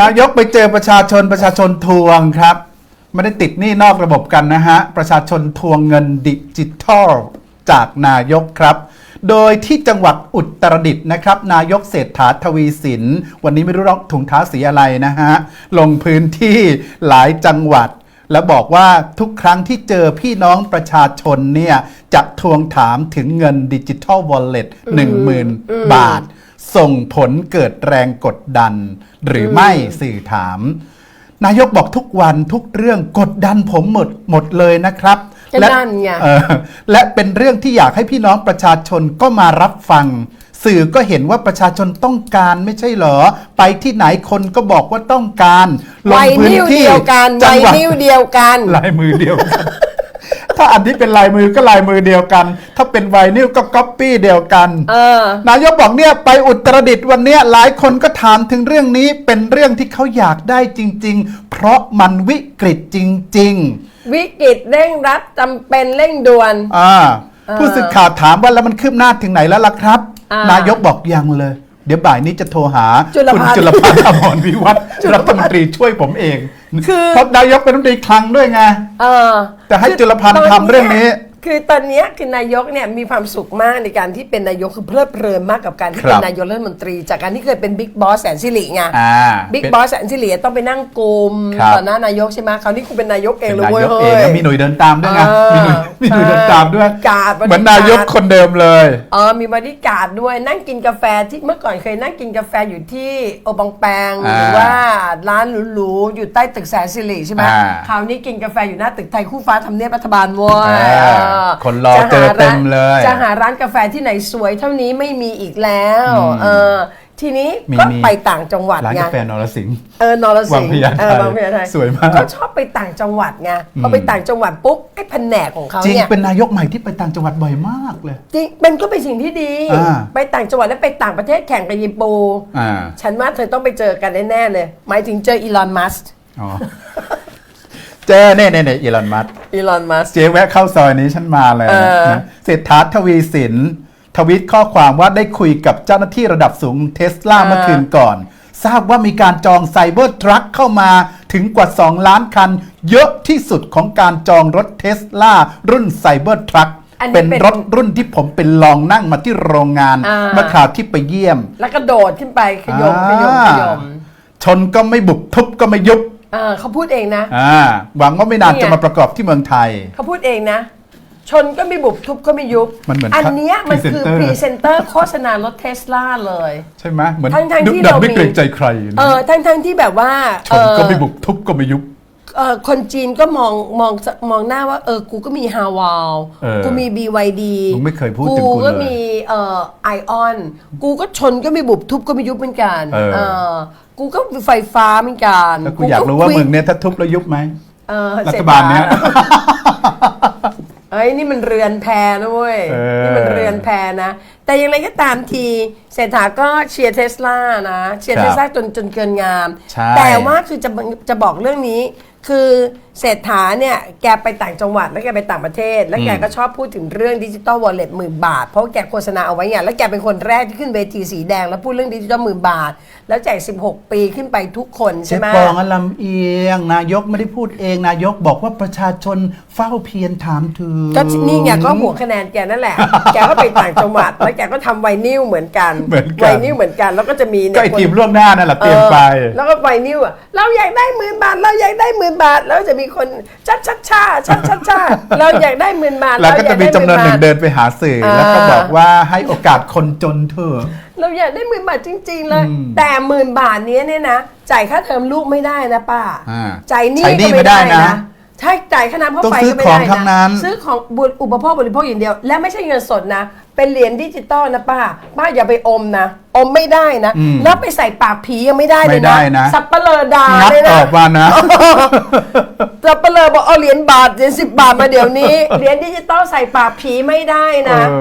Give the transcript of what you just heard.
นายกไปเจอประชาชนประชาชนทวงครับไม่ได้ติดหนี้นอกระบบกันนะฮะ ประชาชนทวงเงินดิจิทัลจากนายกครับ โดยที่จังหวัดอุตรดิตถ์นะครับ นายกเศรษฐาทวีสิน วันนี้ไม่รู้รองถุงเท้าสีอะไรนะฮะ ลงพื้นที่หลายจังหวัด แล้วบอกว่าทุกครั้งที่เจอพี่น้องประชาชนเนี่ย จะทวงถามถึงเงินดิจิทัลวอลเล็ตหนึ่งหมื่นบาท ส่งผลเกิดแรงกดดัน หรือไม่สื่อถาม นายกบอกทุกวันทุกเรื่องกดดันผมหมดหมดเลยนะครับ ก็และนั่นไง เออและเป็นเรื่องที่อยากให้พี่น้องประชาชนก็มารับฟัง สื่อก็เห็นว่าประชาชนต้องการไม่ใช่เหรอ ไปที่ไหนคนก็บอกว่าต้องการลไวงพื้นนิ้วที่เดียวกันจัไวงหวัดนิ้วเดียวกัน ลายมือเดียวกัน ถ้าอันที่เป็นลายมือก็ลายมือเดียวกัน ถ้าเป็นไวนิลก็ก๊อปปี้เดียวกันเออนายกบอกเนี่ยไปอุตรดิตถ์วันเนี้ยหลายคนก็ถามถึงเรื่องนี้เป็นเรื่องที่เขาอยากได้จริง ๆ เพราะมันวิกฤตจริง วิกฤตเร่งรัดจำเป็นเร่งด่วน ๆ อ่าผู้สื่อข่าวถามว่าแล้วมันคืบหน้าถึงไหนแล้วล่ะครับ อ่าน นายกบอกยังเลย เดี๋ยวบ่ายนี้จะโทรหาจุลคุณพันธ์ จุลพันธ์อมรวิวัฒน์รัฐมนตรีช่วยผมเองคือเพราะนายกเป็นรัฐมนตรีคลังด้วยไง เออแต่ให้จุลพันธ์คืทำเรื่องนี้ คือตอนเนี้ยคือนายกเนี่ยมีความสุขมากในการที่เป็นนายกคือเพลิดเพลินมากกับการที่ครับเป็นนายกรัฐมนตรี จากการที่เคยเป็นบิ๊กบอสแสนสิริไงอ่าบิ๊กเป็น บอสแสนสิริต้องไปนั่งกลมครับ ต่อหน้านายกใช่ไหมคราวนี้คุณเป็นนายกเองเป็นเลยนาเว้ยยกเองเฮ้ยแล้วมีหน่วยเดินตามด้วยไงเออมีหน่วย มีหน่วยเดินตามด้วยใช่การ์ดเหมือนนายกคนเดิมเลย เออมีบริการดด้วยนั่งกินกาแฟที่เมื่อก่อนเคยนั่งกินกาแฟอยู่ที่โอบองแปงอ่าหรือว่าร้านหรูๆอยู่ใต้ตึกแสนสิริใช่ไหมอ่าคราวนี้กินกาแฟอยู่หน้าตึกไทยคู่ฟ้าทำเนียบรัฐบาลเว้ยอ่าเออคนรอจะหาเจอเต็มร้านเลย จะหาร้านกาแฟที่ไหนสวยเท่านี้ไม่มีอีกแล้วอืมเออ ทีนี้มีก็มี ไปต่างจังหวัดร้านไง กาแฟนรสิงห์ เออนรสิงห์วังพญาไทเออวังพญาไทสวยมาก เขาชอบไปต่างจังหวัดไงพอไปต่างจังหวัดปุ๊บไอ้แผนกของเขาจริงเนี่ยเป็นนายกใหม่ที่ไปต่างจังหวัดบ่อยมากเลย จริงมันก็เป็นสิ่งที่ดี อ่า ไปต่างจังหวัดแล้วไปต่างประเทศแข่งกับยิปูอ่าฉันว่าเธอต้องไปเจอกันแน่ๆเลย หมายถึงเจออีลอนมัสก์อ๋อเจอเน่เน่เน่อีลอนมัสก์อีลอนมัสก์ เจ๊แวะเข้าซอยนี้ฉันมาเลยเออ นะเศรษฐาทวีสิน ทวิตข้อความว่าได้คุยกับเจ้าหน้าที่ระดับสูงเทสลาเมื่อคืนก่อน ทราบว่ามีการจองไซเบอร์ทรัคเข้ามาถึงกว่า 2 ล้านคัน เยอะที่สุดของการจองรถเทสลารุ่นไซเบอร์ทรัคอันนี้เป็นเป็นรถรุ่นที่ผมเป็นลองนั่งมาที่โรงงานอ่า เมื่อคราวที่ไปเยี่ยม แล้วก็โดดขึ้นไปขยมขยมขยมชนก็ไม่บุบทุบก็ไม่ยุบเออเขาพูดเองนะ อ่าหวังว่าไม่นานนี่ไงจะมาประกอบที่เมืองไทย เขาพูดเองนะ ชนก็ไม่บุบทุบก็ไม่ยุบมันเหมือนอันเนี้ยมันคือพพรีรีเซเซนนเตเตออร์ร์โฆษณารถเทสลาเลย ใช่ไหมเหมือนทั้งๆที่ดุดันเราไม่มีเกรงใจใครนะเออทั้งทั้งๆที่แบบว่าชเอนอก็ไม่บุกทุบก็ไม่ยุบ เออคนจีนก็มองมองมองหน้าว่าเออกูก็มีฮาวาลเออกูมี BYD มึงไม่เคยพูดถึงกูกูก็เลยมีเอ่อไอออนกูก็ชนก็ไม่บุบทุบก็ไม่ยุบเหมือนกันเออกูก็ไฟฟ้าเหมือนกันแล้วกูอยากรู้ว่าควิมึงเนี่ยถ้าทุบแล้วยุบไหม เออรัเศฐษบาลเนี้ยเอ้ย นี่มันเรือนแพนะเว้ย เออ นี่มันเรือนแพนะ แต่อย่างไรก็ตามที เศรษฐาก็เชียร์เทสลานะเชียร์คเทรับสลาจนจนเกินงาม ใช่ แต่ว่าคือจะจะบอกเรื่องนี้ คือเศรษฐาเนี่ยแกไปต่างจังหวัดแล้วแกไปต่างประเทศ แล้วแกก็ชอบพูดถึงเรื่องดิจิตอลวอลเล็ตหมื่นบาท เพราะว่าแกโฆษณาเอาไว้ไงแล้วแกเป็นคนแรกที่ขึ้นเวทีสีแดง แล้วพูดเรื่องดิจิตอลหมื่นบาท แล้วแจก 16 ปีขึ้นไปทุกคนเจ๊ใช่ไหม ปองอลำเอียง นายกไม่ได้พูดเอง นายกบอกว่าประชาชนเฝ้าเพียรถามถึง ก็นี่ไงก็หัวคะแนนแกนั่นแหละ แกก็ไปต่างจังหวัด แล้วแกก็ทำไวนิลเหมือนกันเหมือนกันไวนิลเหมือนกัน แล้วก็จะมีก็เนี่ยไอคนทีมล่วงหน้านั่นแหละเตรียมไป เออแล้วก็ไวนิลอะเราอยากได้หมื่นบาท เราอยากได้หมื่นบาท แล้วจะมีคนชัดชัดชาชัดชัดชาเราอยากได้หมื่นบาทแล้วก็จะมีจำนวนหนึ่งราอยากได้เดินไปหาสื่ออ่าแล้วก็บอกว่าให้โอกาสคนจนเถอะ เราอยากได้หมื่นบาทจริง ๆ เลย อืมแต่หมื่นบาทเนี้ยเนี่ยนะจ่ายค่าเทอมลูกไม่ได้นะป้าอ่าจ่ายหนี้ใช้หนี้ก็ไม่ได้นะใช่จ่ายค่าน้ำค่าต้องไฟซื้อก็ไม่ของได้ทั้งนั้น ซื้อของบุอุปโภคบริโภคอย่างเดียว และไม่ใช่เงินสดนะ เป็นเหรียญดิจิตอลนะป้า ป้าอย่าไปอมนะ อมไม่ได้นะ อืมแล้วไปใส่ปากผียังไม่ได้เลยไม่ได้นะนะ สับเปลือดางัดเลยอนะอกมานะ สับเปลือบอกเอาเหรียญบาทเหรียญสิบบาทมาเดี๋ยวนี้ เหรียญดิจิตอลใส่ปากผีไม่ได้นะ เออ